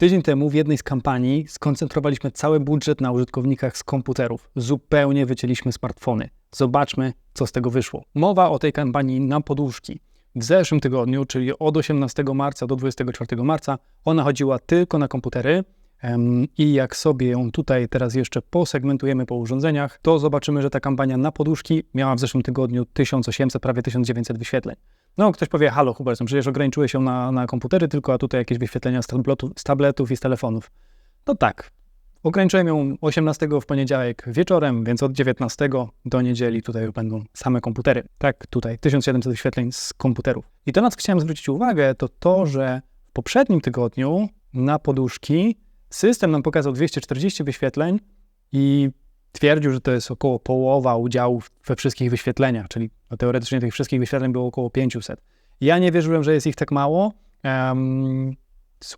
Tydzień temu w jednej z kampanii skoncentrowaliśmy cały budżet na użytkownikach z komputerów. Zupełnie wycięliśmy smartfony. Zobaczmy, co z tego wyszło. Mowa o tej kampanii na poduszki. W zeszłym tygodniu, czyli od 18 marca do 24 marca, ona chodziła tylko na komputery. I jak sobie ją tutaj teraz jeszcze posegmentujemy po urządzeniach, to zobaczymy, że ta kampania na poduszki miała w zeszłym tygodniu 1800, prawie 1900 wyświetleń. No, ktoś powie, halo Hubert, no przecież ograniczyły się na, na komputery tylko, a tutaj jakieś wyświetlenia z tabletów, z tabletów i z telefonów. No tak, ograniczyłem ją 18 w poniedziałek wieczorem, więc od 19 do niedzieli tutaj będą same komputery. Tak, tutaj 1700 wyświetleń z komputerów. I to, na co chciałem zwrócić uwagę, to to, że w poprzednim tygodniu na poduszki system nam pokazał 240 wyświetleń i twierdził, że to jest około połowa udziałów we wszystkich wyświetleniach, czyli no, teoretycznie tych wszystkich wyświetleń było około 500. Ja nie wierzyłem, że jest ich tak mało. Um,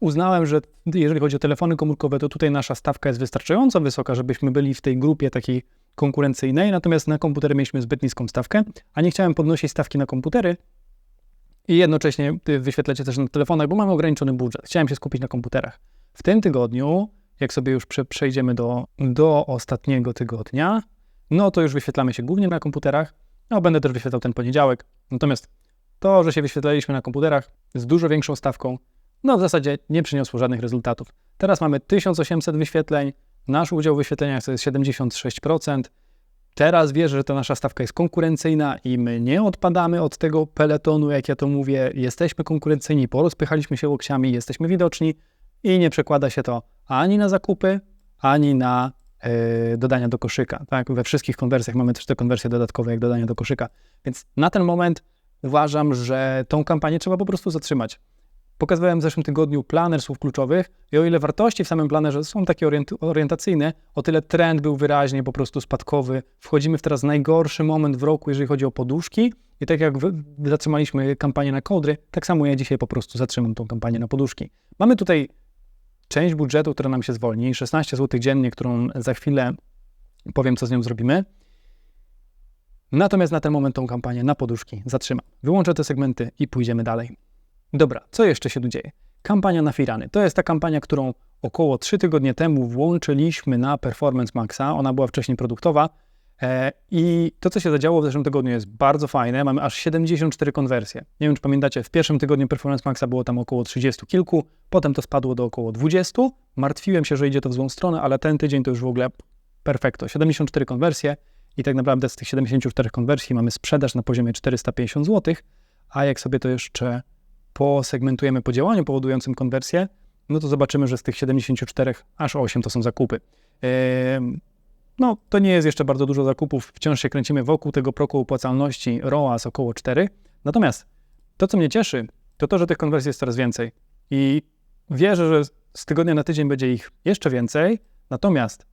uznałem, że jeżeli chodzi o telefony komórkowe, to tutaj nasza stawka jest wystarczająco wysoka, żebyśmy byli w tej grupie takiej konkurencyjnej, natomiast na komputery mieliśmy zbyt niską stawkę, a nie chciałem podnosić stawki na komputery i jednocześnie wyświetlać też na telefonach, bo mamy ograniczony budżet. Chciałem się skupić na komputerach. W tym tygodniu jak sobie już prze, przejdziemy do, do ostatniego tygodnia, no to już wyświetlamy się głównie na komputerach. No, będę też wyświetlał ten poniedziałek. Natomiast to, że się wyświetlaliśmy na komputerach z dużo większą stawką, no w zasadzie nie przyniosło żadnych rezultatów. Teraz mamy 1800 wyświetleń, nasz udział w wyświetleniach to jest 76%. Teraz wierzę, że ta nasza stawka jest konkurencyjna i my nie odpadamy od tego peletonu, jak ja to mówię. Jesteśmy konkurencyjni, porozpychaliśmy się łokciami, jesteśmy widoczni i nie przekłada się to ani na zakupy, ani na y, dodania do koszyka. Tak? We wszystkich konwersjach mamy też te konwersje dodatkowe, jak dodania do koszyka. Więc na ten moment uważam, że tą kampanię trzeba po prostu zatrzymać. Pokazywałem w zeszłym tygodniu planer słów kluczowych i o ile wartości w samym planerze są takie orientacyjne, o tyle trend był wyraźnie po prostu spadkowy. Wchodzimy w teraz najgorszy moment w roku, jeżeli chodzi o poduszki i tak jak zatrzymaliśmy kampanię na kodry, tak samo ja dzisiaj po prostu zatrzymam tą kampanię na poduszki. Mamy tutaj część budżetu, która nam się zwolni, 16 zł dziennie, którą za chwilę powiem, co z nią zrobimy. Natomiast na ten moment tą kampanię na poduszki zatrzymam. Wyłączę te segmenty i pójdziemy dalej. Dobra, co jeszcze się tu dzieje? Kampania na Firany. To jest ta kampania, którą około 3 tygodnie temu włączyliśmy na Performance Maxa. Ona była wcześniej produktowa. E, I to, co się zadziało w zeszłym tygodniu jest bardzo fajne. Mamy aż 74 konwersje. Nie wiem, czy pamiętacie, w pierwszym tygodniu Performance Maxa było tam około 30 kilku, potem to spadło do około 20. Martwiłem się, że idzie to w złą stronę, ale ten tydzień to już w ogóle perfekto. 74 konwersje i tak naprawdę z tych 74 konwersji mamy sprzedaż na poziomie 450 zł, a jak sobie to jeszcze posegmentujemy po działaniu powodującym konwersję, no to zobaczymy, że z tych 74 aż 8 to są zakupy. No, to nie jest jeszcze bardzo dużo zakupów, wciąż się kręcimy wokół tego progu opłacalności ROAS około 4. Natomiast to, co mnie cieszy, to to, że tych konwersji jest coraz więcej. I wierzę, że z tygodnia na tydzień będzie ich jeszcze więcej. Natomiast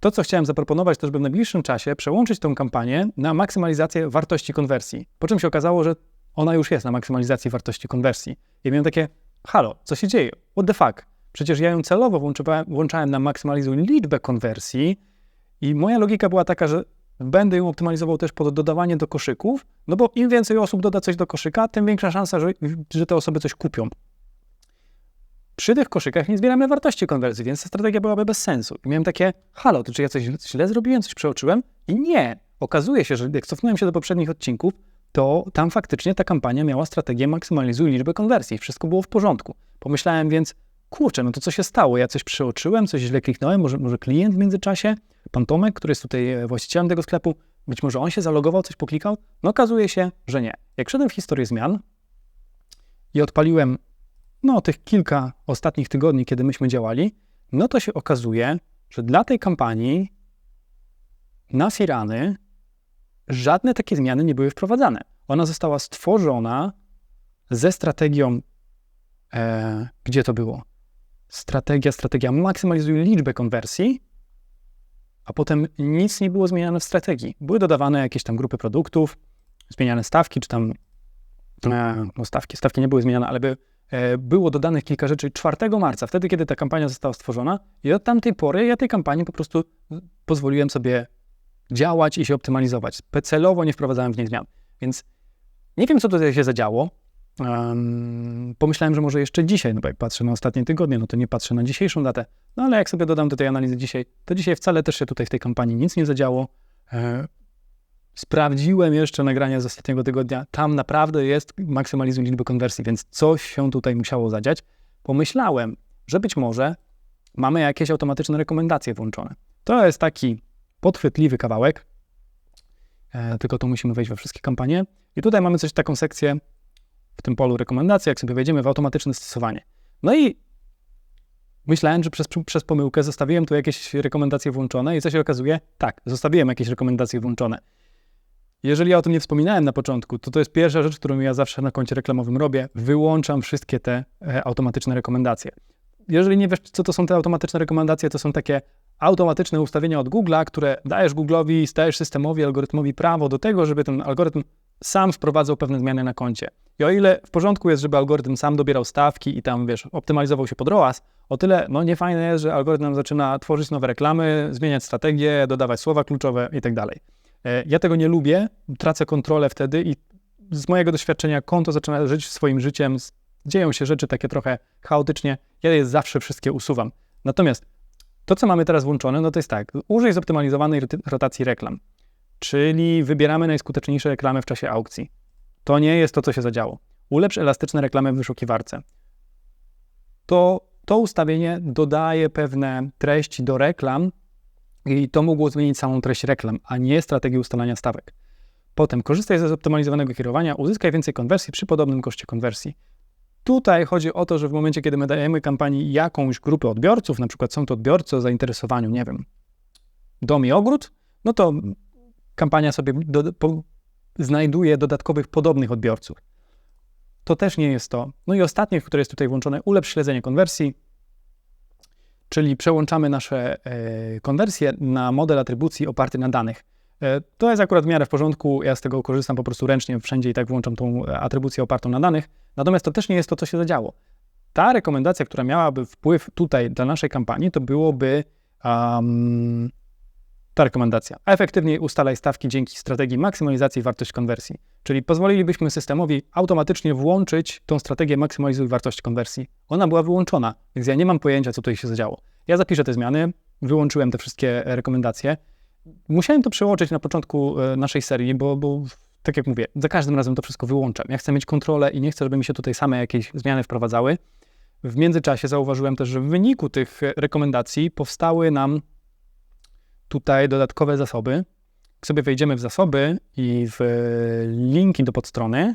to, co chciałem zaproponować, to żeby w najbliższym czasie przełączyć tę kampanię na maksymalizację wartości konwersji. Po czym się okazało, że ona już jest na maksymalizacji wartości konwersji. I miałem takie, halo, co się dzieje? What the fuck? Przecież ja ją celowo włączałem na maksymalizuj liczbę konwersji, i moja logika była taka, że będę ją optymalizował też pod dodawanie do koszyków, no bo im więcej osób doda coś do koszyka, tym większa szansa, że, że te osoby coś kupią. Przy tych koszykach nie zbieramy wartości konwersji, więc ta strategia byłaby bez sensu. I miałem takie, halo, to czy ja coś źle zrobiłem, coś przeoczyłem? I nie. Okazuje się, że jak cofnąłem się do poprzednich odcinków, to tam faktycznie ta kampania miała strategię maksymalizuj liczbę konwersji. Wszystko było w porządku. Pomyślałem więc, kurczę, no to co się stało? Ja coś przeoczyłem, coś źle kliknąłem, może, może klient w międzyczasie? Pan Tomek, który jest tutaj e, właścicielem tego sklepu, być może on się zalogował, coś poklikał? No okazuje się, że nie. Jak szedłem w historię zmian i odpaliłem no, tych kilka ostatnich tygodni, kiedy myśmy działali, no to się okazuje, że dla tej kampanii na Firany żadne takie zmiany nie były wprowadzane. Ona została stworzona ze strategią, e, gdzie to było? Strategia, strategia maksymalizuje liczbę konwersji, a potem nic nie było zmieniane w strategii. Były dodawane jakieś tam grupy produktów, zmieniane stawki, czy tam e, no stawki, stawki nie były zmieniane, ale by, e, było dodanych kilka rzeczy 4 marca, wtedy, kiedy ta kampania została stworzona i od tamtej pory ja tej kampanii po prostu pozwoliłem sobie działać i się optymalizować. Celowo nie wprowadzałem w niej zmian. Więc nie wiem, co tutaj się zadziało. Um, pomyślałem, że może jeszcze dzisiaj, no bo jak patrzę na ostatnie tygodnie, no to nie patrzę na dzisiejszą datę, no ale jak sobie dodam do tej analizy dzisiaj, to dzisiaj wcale też się tutaj w tej kampanii nic nie zadziało. E, sprawdziłem jeszcze nagrania z ostatniego tygodnia, tam naprawdę jest maksymalizuj liczbę konwersji, więc coś się tutaj musiało zadziać. Pomyślałem, że być może mamy jakieś automatyczne rekomendacje włączone. To jest taki podchwytliwy kawałek, e, tylko tu musimy wejść we wszystkie kampanie. I tutaj mamy coś, taką sekcję w tym polu rekomendacji, jak sobie wejdziemy w automatyczne stosowanie. No i myślałem, że przez, przez pomyłkę zostawiłem tu jakieś rekomendacje włączone i co się okazuje? Tak, zostawiłem jakieś rekomendacje włączone. Jeżeli ja o tym nie wspominałem na początku, to to jest pierwsza rzecz, którą ja zawsze na koncie reklamowym robię. Wyłączam wszystkie te e, automatyczne rekomendacje. Jeżeli nie wiesz, co to są te automatyczne rekomendacje, to są takie automatyczne ustawienia od Google'a, które dajesz Google'owi, dajesz systemowi, algorytmowi prawo do tego, żeby ten algorytm sam wprowadzał pewne zmiany na koncie. I o ile w porządku jest, żeby algorytm sam dobierał stawki i tam, wiesz, optymalizował się pod ROAS, o tyle, no niefajne jest, że algorytm zaczyna tworzyć nowe reklamy, zmieniać strategię, dodawać słowa kluczowe i tak. E, ja tego nie lubię, tracę kontrolę wtedy i z mojego doświadczenia konto zaczyna żyć swoim życiem, dzieją się rzeczy takie trochę chaotycznie, ja je zawsze wszystkie usuwam. Natomiast to, co mamy teraz włączone, no to jest tak, użyj zoptymalizowanej rotacji reklam, czyli wybieramy najskuteczniejsze reklamy w czasie aukcji. To nie jest to, co się zadziało. Ulepsz elastyczne reklamy w wyszukiwarce. To, to ustawienie dodaje pewne treści do reklam i to mogło zmienić samą treść reklam, a nie strategię ustalania stawek. Potem korzystaj ze zoptymalizowanego kierowania, uzyskaj więcej konwersji przy podobnym koszcie konwersji. Tutaj chodzi o to, że w momencie, kiedy my dajemy kampanii jakąś grupę odbiorców, na przykład są to odbiorcy o zainteresowaniu, nie wiem, dom i ogród, no to kampania sobie do, po, znajduje dodatkowych podobnych odbiorców. To też nie jest to. No i ostatnie, które jest tutaj włączone, ulepsz śledzenie konwersji, czyli przełączamy nasze e, konwersje na model atrybucji oparty na danych. E, to jest akurat w miarę w porządku, ja z tego korzystam po prostu ręcznie, wszędzie i tak włączam tą e, atrybucję opartą na danych, natomiast to też nie jest to, co się zadziało. Ta rekomendacja, która miałaby wpływ tutaj dla naszej kampanii, to byłoby um, ta rekomendacja. Efektywniej ustalaj stawki dzięki strategii maksymalizacji wartości konwersji. Czyli pozwolilibyśmy systemowi automatycznie włączyć tą strategię maksymalizuj wartość konwersji. Ona była wyłączona, więc ja nie mam pojęcia, co tutaj się zadziało. Ja zapiszę te zmiany, wyłączyłem te wszystkie rekomendacje. Musiałem to przełączyć na początku e, naszej serii, bo, bo tak jak mówię, za każdym razem to wszystko wyłączam. Ja chcę mieć kontrolę i nie chcę, żeby mi się tutaj same jakieś zmiany wprowadzały. W międzyczasie zauważyłem też, że w wyniku tych rekomendacji powstały nam tutaj dodatkowe zasoby. Jak sobie wejdziemy w zasoby i w linki do podstrony,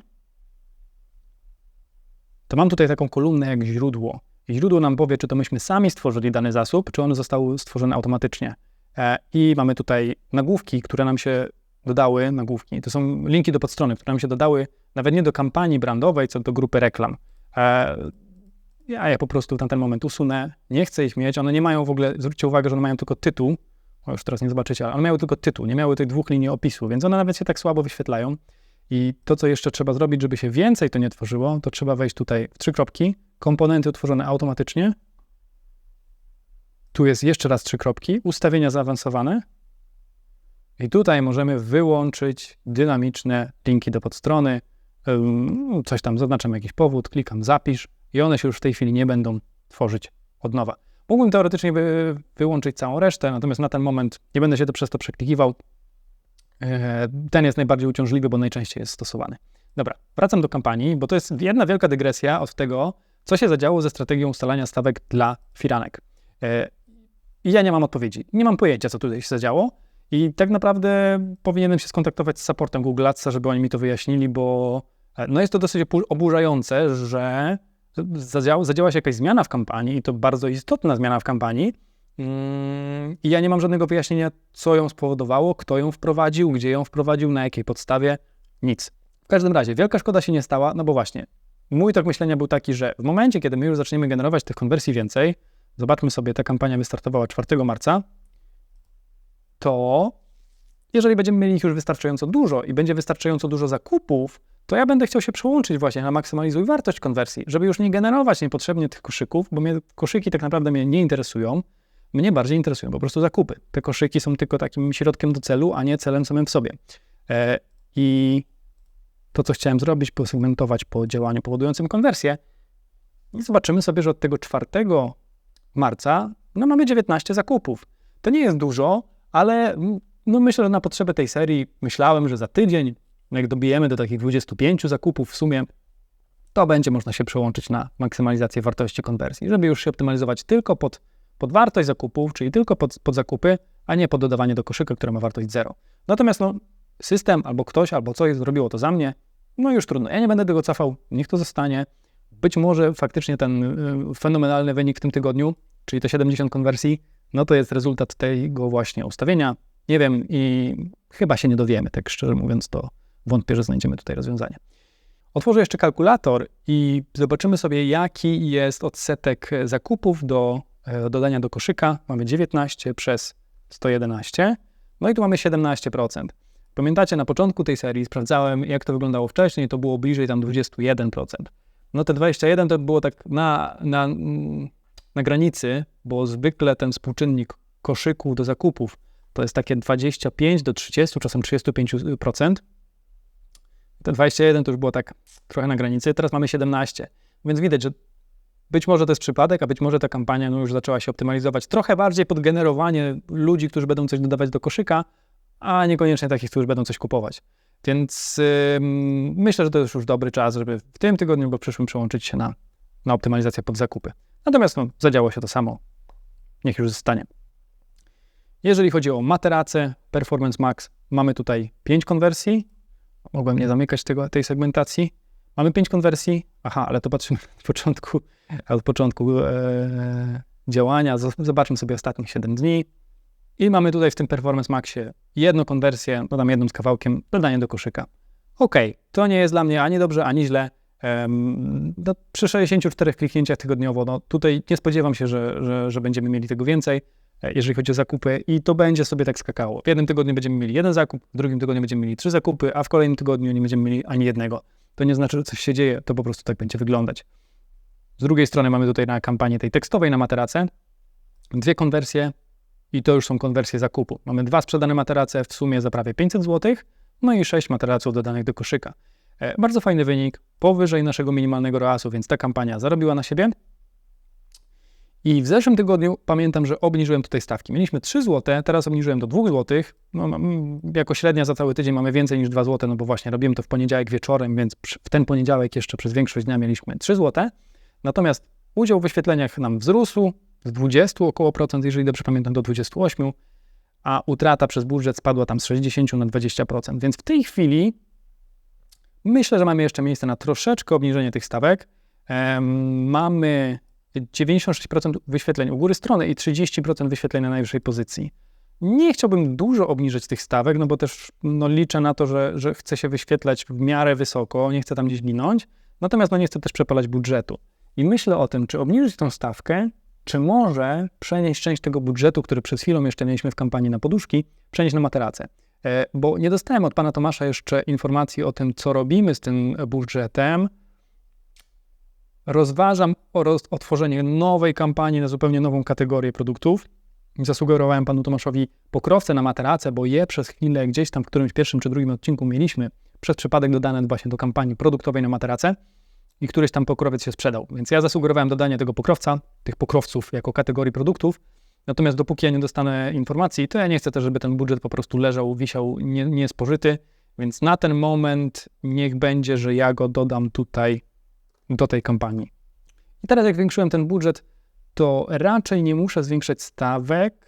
to mam tutaj taką kolumnę jak źródło. Źródło nam powie, czy to myśmy sami stworzyli dany zasób, czy on został stworzony automatycznie. E, I mamy tutaj nagłówki, które nam się dodały, nagłówki, to są linki do podstrony, które nam się dodały nawet nie do kampanii brandowej, co do grupy reklam. E, ja je po prostu na ten moment usunę, nie chcę ich mieć, one nie mają w ogóle, zwróćcie uwagę, że one mają tylko tytuł, już teraz nie zobaczycie, ale one miały tylko tytuł, nie miały tych dwóch linii opisu, więc one nawet się tak słabo wyświetlają. I to, co jeszcze trzeba zrobić, żeby się więcej to nie tworzyło, to trzeba wejść tutaj w trzy kropki, komponenty utworzone automatycznie. Tu jest jeszcze raz trzy kropki, ustawienia zaawansowane. I tutaj możemy wyłączyć dynamiczne linki do podstrony. Coś tam zaznaczam jakiś powód, klikam zapisz i one się już w tej chwili nie będą tworzyć od nowa. Mógłbym teoretycznie wy, wyłączyć całą resztę, natomiast na ten moment nie będę się to przez to przeklikiwał. E, ten jest najbardziej uciążliwy, bo najczęściej jest stosowany. Dobra, wracam do kampanii, bo to jest jedna wielka dygresja od tego, co się zadziało ze strategią ustalania stawek dla firanek. E, I ja nie mam odpowiedzi. Nie mam pojęcia, co tutaj się zadziało. I tak naprawdę powinienem się skontaktować z supportem Google Adsa, żeby oni mi to wyjaśnili, bo e, no jest to dosyć oburzające, że zadziała, zadziała się jakaś zmiana w kampanii i to bardzo istotna zmiana w kampanii. Mm, I ja nie mam żadnego wyjaśnienia, co ją spowodowało, kto ją wprowadził, gdzie ją wprowadził, na jakiej podstawie. Nic. W każdym razie, wielka szkoda się nie stała, no bo właśnie, mój tok myślenia był taki, że w momencie, kiedy my już zaczniemy generować tych konwersji więcej, zobaczmy sobie, ta kampania wystartowała 4 marca, to jeżeli będziemy mieli ich już wystarczająco dużo i będzie wystarczająco dużo zakupów, to ja będę chciał się przełączyć właśnie na maksymalizuj wartość konwersji, żeby już nie generować niepotrzebnie tych koszyków, bo mnie koszyki tak naprawdę mnie nie interesują. Mnie bardziej interesują po prostu zakupy. Te koszyki są tylko takim środkiem do celu, a nie celem samym w sobie. E, I to, co chciałem zrobić, posegmentować po działaniu powodującym konwersję. I zobaczymy sobie, że od tego 4 marca no mamy 19 zakupów. To nie jest dużo, ale no myślę, że na potrzeby tej serii myślałem, że za tydzień, jak dobijemy do takich 25 zakupów w sumie, to będzie można się przełączyć na maksymalizację wartości konwersji, żeby już się optymalizować tylko pod, pod wartość zakupów, czyli tylko pod, pod zakupy, a nie pod dodawanie do koszyka, które ma wartość 0. Natomiast no, system albo ktoś, albo coś zrobiło to za mnie, no już trudno. Ja nie będę tego cofał, niech to zostanie. Być może faktycznie ten y, fenomenalny wynik w tym tygodniu, czyli te 70 konwersji, no to jest rezultat tego właśnie ustawienia. Nie wiem i chyba się nie dowiemy, tak szczerze mówiąc, to wątpię, że znajdziemy tutaj rozwiązanie. Otworzę jeszcze kalkulator i zobaczymy sobie, jaki jest odsetek zakupów do e, dodania do koszyka. Mamy 19 przez 111, no i tu mamy 17%. Pamiętacie, na początku tej serii sprawdzałem, jak to wyglądało wcześniej, to było bliżej tam 21%. No te 21 to było tak na, na, na granicy, bo zwykle ten współczynnik koszyku do zakupów to jest takie 25 do 30, czasem 35%. Te 21 to już było tak trochę na granicy, teraz mamy 17. Więc widać, że być może to jest przypadek, a być może ta kampania no, już zaczęła się optymalizować trochę bardziej pod generowanie ludzi, którzy będą coś dodawać do koszyka, a niekoniecznie takich, którzy będą coś kupować. Więc yy, myślę, że to jest już dobry czas, żeby w tym tygodniu albo przyszłym przełączyć się na, na optymalizację pod zakupy. Natomiast no, zadziało się to samo. Niech już zostanie. Jeżeli chodzi o materacę, Performance Max, mamy tutaj 5 konwersji. Mogłem nie zamykać tego, tej segmentacji. Mamy 5 konwersji. Aha, ale to patrzymy od początku, od początku e, działania. Zobaczmy sobie ostatnich 7 dni. I mamy tutaj w tym Performance Maxie jedną konwersję, dodam jedną z kawałkiem, dodanie do koszyka. Ok, to nie jest dla mnie ani dobrze, ani źle. Um, no, przy 64 kliknięciach tygodniowo, no, tutaj nie spodziewam się, że, że, że będziemy mieli tego więcej, jeżeli chodzi o zakupy i to będzie sobie tak skakało. W jednym tygodniu będziemy mieli jeden zakup, w drugim tygodniu będziemy mieli trzy zakupy, a w kolejnym tygodniu nie będziemy mieli ani jednego. To nie znaczy, że coś się dzieje, to po prostu tak będzie wyglądać. Z drugiej strony mamy tutaj na kampanii tej tekstowej na materace dwie konwersje, i to już są konwersje zakupu. Mamy dwa sprzedane materace w sumie za prawie 500 zł, no i sześć materaców dodanych do koszyka. E, bardzo fajny wynik, powyżej naszego minimalnego ROAS-u, więc ta kampania zarobiła na siebie. I w zeszłym tygodniu pamiętam, że obniżyłem tutaj stawki. Mieliśmy 3 zł, teraz obniżyłem do 2 zł. No, jako średnia za cały tydzień mamy więcej niż 2 zł, no bo właśnie robimy to w poniedziałek wieczorem, więc w ten poniedziałek jeszcze przez większość dnia mieliśmy 3 zł. Natomiast udział w wyświetleniach nam wzrósł, z 20 około procent, jeżeli dobrze pamiętam, do 28, a utrata przez budżet spadła tam z 60 na 20%. Więc w tej chwili myślę, że mamy jeszcze miejsce na troszeczkę obniżenie tych stawek. Mamy 96% wyświetleń u góry strony i 30% wyświetleń na najwyższej pozycji. Nie chciałbym dużo obniżyć tych stawek, no bo też no, liczę na to, że, że chcę się wyświetlać w miarę wysoko, nie chcę tam gdzieś ginąć, natomiast no, nie chcę też przepalać budżetu. I myślę o tym, czy obniżyć tą stawkę, czy może przenieść część tego budżetu, który przed chwilą jeszcze mieliśmy w kampanii na poduszki, przenieść na materacę. E, bo nie dostałem od pana Tomasza jeszcze informacji o tym, co robimy z tym budżetem. Rozważam otworzenie nowej kampanii na zupełnie nową kategorię produktów. Zasugerowałem panu Tomaszowi pokrowce na materacę, bo je przez chwilę gdzieś tam w którymś pierwszym czy drugim odcinku mieliśmy przez przypadek dodane właśnie do kampanii produktowej na materacę i któryś tam pokrowiec się sprzedał. Więc ja zasugerowałem dodanie tego pokrowca, tych pokrowców jako kategorii produktów. Natomiast dopóki ja nie dostanę informacji, to ja nie chcę też, żeby ten budżet po prostu leżał, wisiał nie, niespożyty. Więc na ten moment niech będzie, że ja go dodam tutaj do tej kampanii. I teraz jak zwiększyłem ten budżet, to raczej nie muszę zwiększać stawek,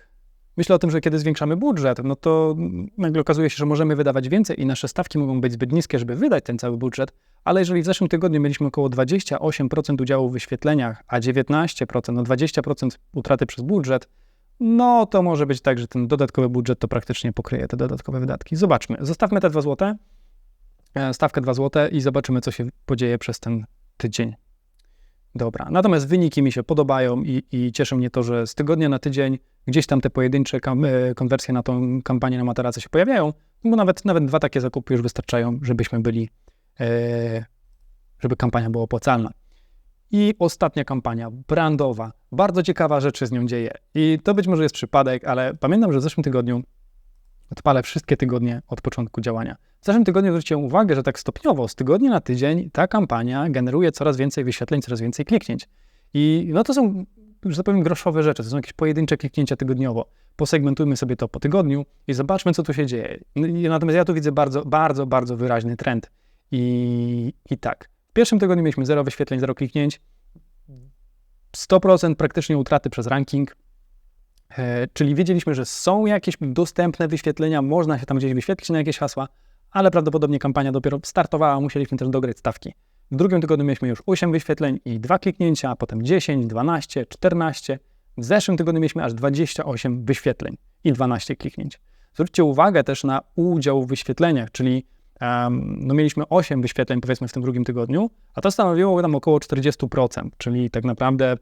Myślę o tym, że kiedy zwiększamy budżet, no to nagle okazuje się, że możemy wydawać więcej i nasze stawki mogą być zbyt niskie, żeby wydać ten cały budżet, ale jeżeli w zeszłym tygodniu mieliśmy około 28% udziału w wyświetleniach, a 19%, no 20% utraty przez budżet, no to może być tak, że ten dodatkowy budżet to praktycznie pokryje te dodatkowe wydatki. Zobaczmy. Zostawmy te 2 zł, e, stawkę 2 zł i zobaczymy, co się podzieje przez ten tydzień. Dobra. Natomiast wyniki mi się podobają i, i cieszy mnie to, że z tygodnia na tydzień gdzieś tam te pojedyncze e, konwersje na tą kampanię na materacę się pojawiają, bo nawet, nawet dwa takie zakupy już wystarczają, żebyśmy byli, e, żeby kampania była opłacalna. I ostatnia kampania, brandowa. Bardzo ciekawa rzecz się z nią dzieje. I to być może jest przypadek, ale pamiętam, że w zeszłym tygodniu Odpalę wszystkie tygodnie od początku działania. W zeszłym tygodniu zwróciłem uwagę, że tak stopniowo, z tygodnia na tydzień, ta kampania generuje coraz więcej wyświetleń, coraz więcej kliknięć. I no to są, że tak powiem, groszowe rzeczy, to są jakieś pojedyncze kliknięcia tygodniowo. Posegmentujmy sobie to po tygodniu i zobaczmy, co tu się dzieje. Natomiast ja tu widzę bardzo, bardzo, bardzo wyraźny trend. I, i tak, w pierwszym tygodniu mieliśmy 0 wyświetleń, 0 kliknięć, 100% praktycznie utraty przez ranking, czyli wiedzieliśmy, że są jakieś dostępne wyświetlenia, można się tam gdzieś wyświetlić na jakieś hasła, ale prawdopodobnie kampania dopiero startowała, musieliśmy też dograć stawki. W drugim tygodniu mieliśmy już 8 wyświetleń i 2 kliknięcia, a potem 10, 12, 14. W zeszłym tygodniu mieliśmy aż 28 wyświetleń i 12 kliknięć. Zwróćcie uwagę też na udział w wyświetleniach, czyli um, no mieliśmy 8 wyświetleń powiedzmy w tym drugim tygodniu, a to stanowiło tam około 40%, czyli tak naprawdę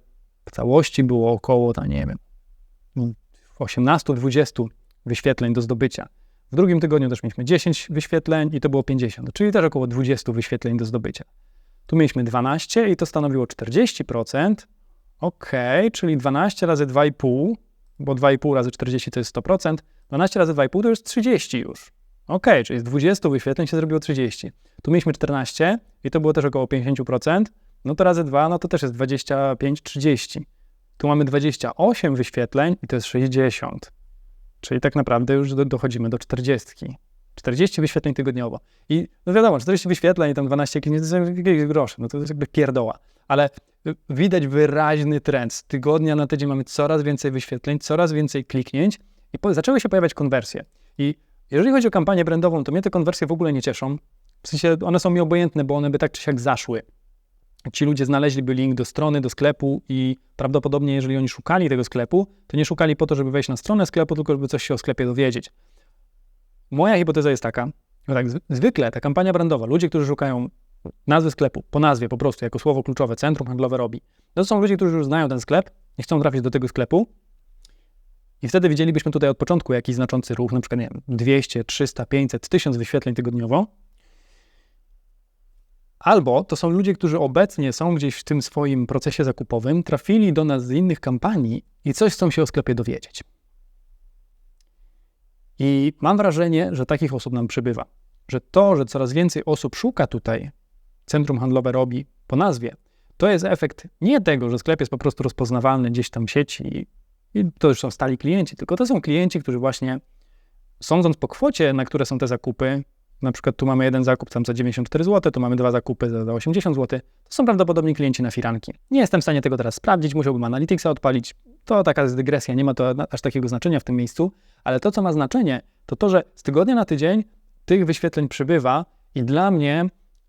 w całości było około, ta nie wiem, 18-20 wyświetleń do zdobycia. W drugim tygodniu też mieliśmy 10 wyświetleń i to było 50, czyli też około 20 wyświetleń do zdobycia. Tu mieliśmy 12 i to stanowiło 40%. Ok, czyli 12 razy 2,5, bo 2,5 razy 40 to jest 100%. 12 razy 2,5 to jest 30 już. Ok, czyli z 20 wyświetleń się zrobiło 30. Tu mieliśmy 14 i to było też około 50%. No to razy 2, no to też jest 25, 30. Tu mamy 28 wyświetleń i to jest 60. Czyli tak naprawdę już do, dochodzimy do 40. 40 wyświetleń tygodniowo. I no wiadomo, 40 wyświetleń i tam 12 kliknięć to jest groszy, no to jest jakby pierdoła. Ale widać wyraźny trend. Z tygodnia na tydzień mamy coraz więcej wyświetleń, coraz więcej kliknięć i po, zaczęły się pojawiać konwersje. I jeżeli chodzi o kampanię brandową, to mnie te konwersje w ogóle nie cieszą. W sensie one są mi obojętne, bo one by tak czy siak zaszły. Ci ludzie znaleźliby link do strony, do sklepu i prawdopodobnie, jeżeli oni szukali tego sklepu, to nie szukali po to, żeby wejść na stronę sklepu, tylko żeby coś się o sklepie dowiedzieć. Moja hipoteza jest taka, że tak, zwykle ta kampania brandowa, ludzie, którzy szukają nazwy sklepu, po nazwie po prostu, jako słowo kluczowe, centrum handlowe robi, to są ludzie, którzy już znają ten sklep i chcą trafić do tego sklepu i wtedy widzielibyśmy tutaj od początku jakiś znaczący ruch, na przykład, nie wiem, 200, 300, 500, 1000 wyświetleń tygodniowo, Albo to są ludzie, którzy obecnie są gdzieś w tym swoim procesie zakupowym, trafili do nas z innych kampanii i coś chcą się o sklepie dowiedzieć. I mam wrażenie, że takich osób nam przybywa. Że to, że coraz więcej osób szuka tutaj, centrum handlowe robi po nazwie, to jest efekt nie tego, że sklep jest po prostu rozpoznawalny gdzieś tam w sieci i to już są stali klienci, tylko to są klienci, którzy właśnie sądząc po kwocie, na które są te zakupy, na przykład tu mamy jeden zakup tam za 94 zł, tu mamy dwa zakupy za, za 80 zł, to są prawdopodobnie klienci na firanki. Nie jestem w stanie tego teraz sprawdzić, musiałbym Analyticsa odpalić. To taka jest dygresja, nie ma to aż takiego znaczenia w tym miejscu, ale to, co ma znaczenie, to to, że z tygodnia na tydzień tych wyświetleń przybywa i dla mnie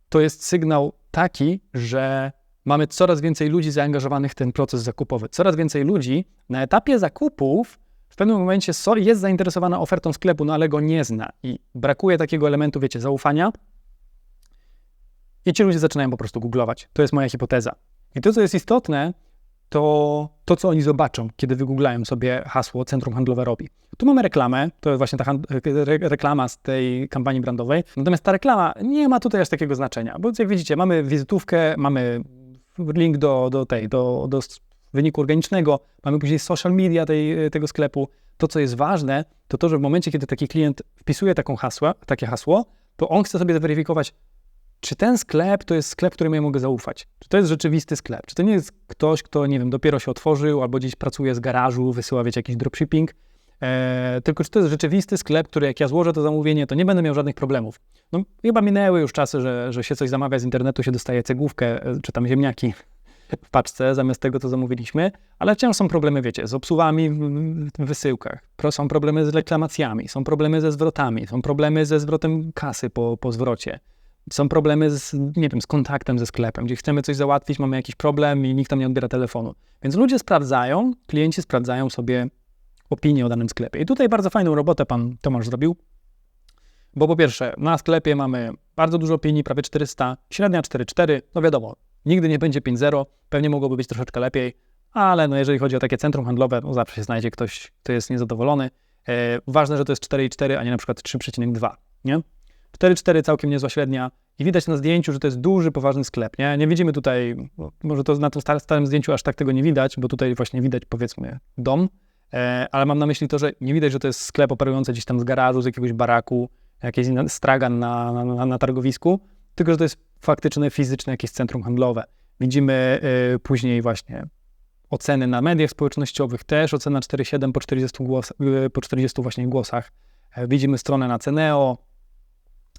to jest sygnał taki, że mamy coraz więcej ludzi zaangażowanych w ten proces zakupowy. Coraz więcej ludzi na etapie zakupów w pewnym momencie jest zainteresowana ofertą sklepu, no ale go nie zna i brakuje takiego elementu, wiecie, zaufania. I ci ludzie zaczynają po prostu googlować. To jest moja hipoteza. I to, co jest istotne, to to, co oni zobaczą, kiedy wygooglają sobie hasło Centrum Handlowe Robi. Tu mamy reklamę, to jest właśnie ta re reklama z tej kampanii brandowej. Natomiast ta reklama nie ma tutaj aż takiego znaczenia, bo jak widzicie, mamy wizytówkę, mamy link do, do tej, do, do wyniku organicznego, mamy później social media tej, tego sklepu. To, co jest ważne, to to, że w momencie, kiedy taki klient wpisuje taką hasła, takie hasło, to on chce sobie zweryfikować, czy ten sklep to jest sklep, któremu ja mogę zaufać? Czy to jest rzeczywisty sklep? Czy to nie jest ktoś, kto, nie wiem, dopiero się otworzył albo gdzieś pracuje z garażu, wysyła, wiecie, jakiś dropshipping, eee, tylko czy to jest rzeczywisty sklep, który jak ja złożę to zamówienie, to nie będę miał żadnych problemów. No chyba minęły już czasy, że, że się coś zamawia z internetu, się dostaje cegłówkę, e, czy tam ziemniaki w paczce zamiast tego, co zamówiliśmy, ale wciąż są problemy, wiecie, z obsługami w wysyłkach, są problemy z reklamacjami, są problemy ze zwrotami, są problemy ze zwrotem kasy po, po zwrocie, są problemy z, nie wiem, z kontaktem ze sklepem, gdzie chcemy coś załatwić, mamy jakiś problem i nikt tam nie odbiera telefonu. Więc ludzie sprawdzają, klienci sprawdzają sobie opinię o danym sklepie. I tutaj bardzo fajną robotę pan Tomasz zrobił, bo po pierwsze, na sklepie mamy bardzo dużo opinii, prawie 400, średnia 4,4, no wiadomo, Nigdy nie będzie 5.0, pewnie mogłoby być troszeczkę lepiej, ale no jeżeli chodzi o takie centrum handlowe, no zawsze się znajdzie ktoś, kto jest niezadowolony. E, ważne, że to jest 4,4, a nie na przykład 3,2, nie? 4,4 całkiem niezła średnia i widać na zdjęciu, że to jest duży, poważny sklep, nie? Nie widzimy tutaj, może to na tym starym zdjęciu aż tak tego nie widać, bo tutaj właśnie widać powiedzmy dom, e, ale mam na myśli to, że nie widać, że to jest sklep operujący gdzieś tam z garażu, z jakiegoś baraku, jakiś stragan na, na, na targowisku, tylko że to jest faktyczne, fizyczne jakieś centrum handlowe. Widzimy e, później właśnie oceny na mediach społecznościowych, też ocena 4,7 po 40, głos, e, po 40 właśnie głosach. E, Widzimy stronę na Ceneo,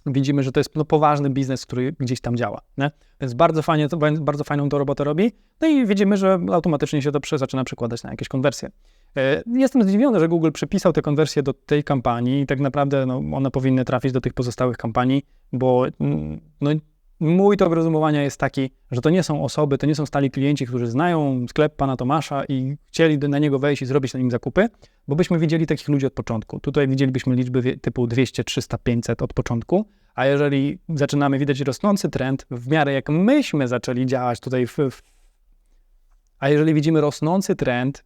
widzimy, że to jest no, poważny biznes, który gdzieś tam działa. Nie? Więc bardzo, fajnie, bardzo fajną to robotę robi. No i widzimy, że automatycznie się to prze, zaczyna przekładać na jakieś konwersje. E, Jestem zdziwiony, że Google przypisał te konwersje do tej kampanii i tak naprawdę no, one powinny trafić do tych pozostałych kampanii, bo mm, no, mój tok rozumowania jest taki, że to nie są osoby, to nie są stali klienci, którzy znają sklep pana Tomasza i chcieli na niego wejść i zrobić na nim zakupy, bo byśmy widzieli takich ludzi od początku. Tutaj widzielibyśmy liczby typu 200, 300, 500 od początku, a jeżeli zaczynamy widać rosnący trend, w miarę jak myśmy zaczęli działać tutaj, w, w, a jeżeli widzimy rosnący trend,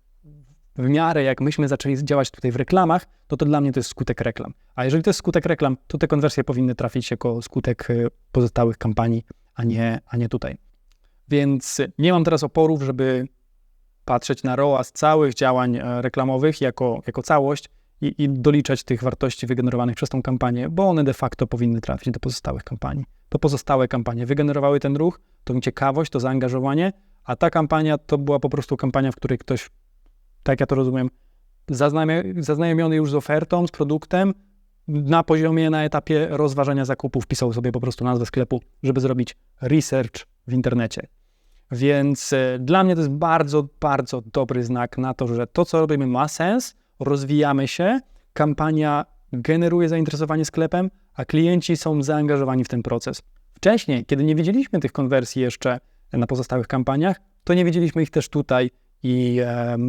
w miarę jak myśmy zaczęli działać tutaj w reklamach, to to dla mnie to jest skutek reklam. A jeżeli to jest skutek reklam, to te konwersje powinny trafić jako skutek y, pozostałych kampanii, a nie, a nie tutaj. Więc nie mam teraz oporów, żeby patrzeć na ROAS całych działań e, reklamowych jako, jako całość i, i doliczać tych wartości wygenerowanych przez tą kampanię, bo one de facto powinny trafić do pozostałych kampanii. To pozostałe kampanie wygenerowały ten ruch, tą ciekawość, to zaangażowanie, a ta kampania to była po prostu kampania, w której ktoś, tak ja to rozumiem, zaznajomiony już z ofertą, z produktem, na poziomie, na etapie rozważania zakupów pisał sobie po prostu nazwę sklepu, żeby zrobić research w internecie. Więc e, dla mnie to jest bardzo, bardzo dobry znak na to, że to, co robimy, ma sens, rozwijamy się, kampania generuje zainteresowanie sklepem, a klienci są zaangażowani w ten proces. Wcześniej, kiedy nie widzieliśmy tych konwersji jeszcze na pozostałych kampaniach, to nie widzieliśmy ich też tutaj i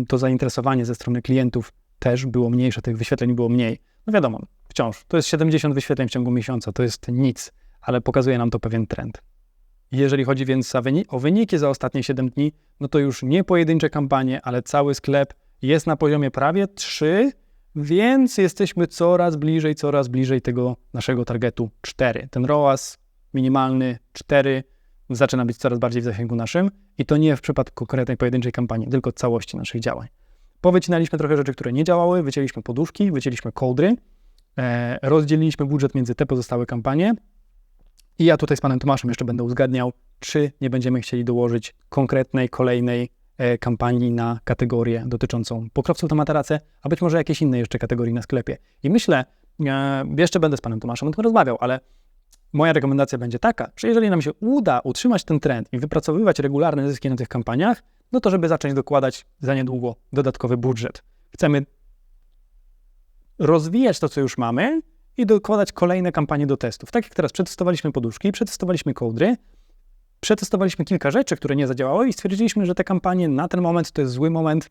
to zainteresowanie ze strony klientów też było mniejsze, tych wyświetleń było mniej. No wiadomo, wciąż, to jest 70 wyświetleń w ciągu miesiąca, to jest nic, ale pokazuje nam to pewien trend. Jeżeli chodzi więc o wyniki za ostatnie 7 dni, no to już nie pojedyncze kampanie, ale cały sklep jest na poziomie prawie 3, więc jesteśmy coraz bliżej, coraz bliżej tego naszego targetu 4. Ten ROAS minimalny 4 zaczyna być coraz bardziej w zasięgu naszym i to nie w przypadku konkretnej pojedynczej kampanii, tylko całości naszych działań. Powycinaliśmy trochę rzeczy, które nie działały, wycięliśmy poduszki, wycięliśmy kołdry, e, rozdzieliliśmy budżet między te pozostałe kampanie i ja tutaj z panem Tomaszem jeszcze będę uzgadniał, czy nie będziemy chcieli dołożyć konkretnej, kolejnej e, kampanii na kategorię dotyczącą pokrowców na materace, a być może jakiejś innej jeszcze kategorii na sklepie. I myślę, e, jeszcze będę z panem Tomaszem o tym rozmawiał, ale moja rekomendacja będzie taka, że jeżeli nam się uda utrzymać ten trend i wypracowywać regularne zyski na tych kampaniach, no to żeby zacząć dokładać za niedługo dodatkowy budżet. Chcemy rozwijać to, co już mamy i dokładać kolejne kampanie do testów. Tak jak teraz przetestowaliśmy poduszki, przetestowaliśmy kołdry, przetestowaliśmy kilka rzeczy, które nie zadziałały i stwierdziliśmy, że te kampanie na ten moment to jest zły moment.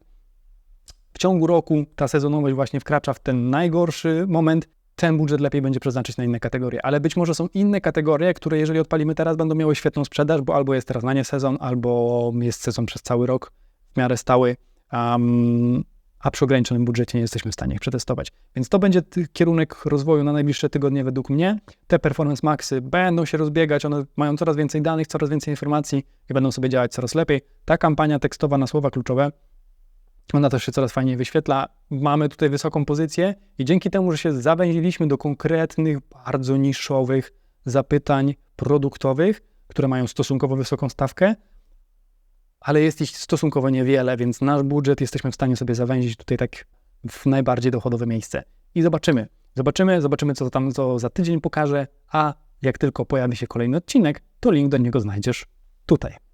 W ciągu roku ta sezonowość właśnie wkracza w ten najgorszy moment. Ten budżet lepiej będzie przeznaczyć na inne kategorie, ale być może są inne kategorie, które jeżeli odpalimy teraz, będą miały świetną sprzedaż, bo albo jest teraz na nie sezon, albo jest sezon przez cały rok w miarę stały, um, a przy ograniczonym budżecie nie jesteśmy w stanie ich przetestować. Więc to będzie kierunek rozwoju na najbliższe tygodnie według mnie. Te performance maxy będą się rozbiegać, one mają coraz więcej danych, coraz więcej informacji i będą sobie działać coraz lepiej. Ta kampania tekstowa na słowa kluczowe ona też się coraz fajniej wyświetla. Mamy tutaj wysoką pozycję i dzięki temu, że się zawęziliśmy do konkretnych, bardzo niszowych zapytań produktowych, które mają stosunkowo wysoką stawkę, ale jest ich stosunkowo niewiele, więc nasz budżet jesteśmy w stanie sobie zawęzić tutaj tak w najbardziej dochodowe miejsce. I zobaczymy. Zobaczymy, zobaczymy, co tam co za tydzień pokaże, a jak tylko pojawi się kolejny odcinek, to link do niego znajdziesz tutaj.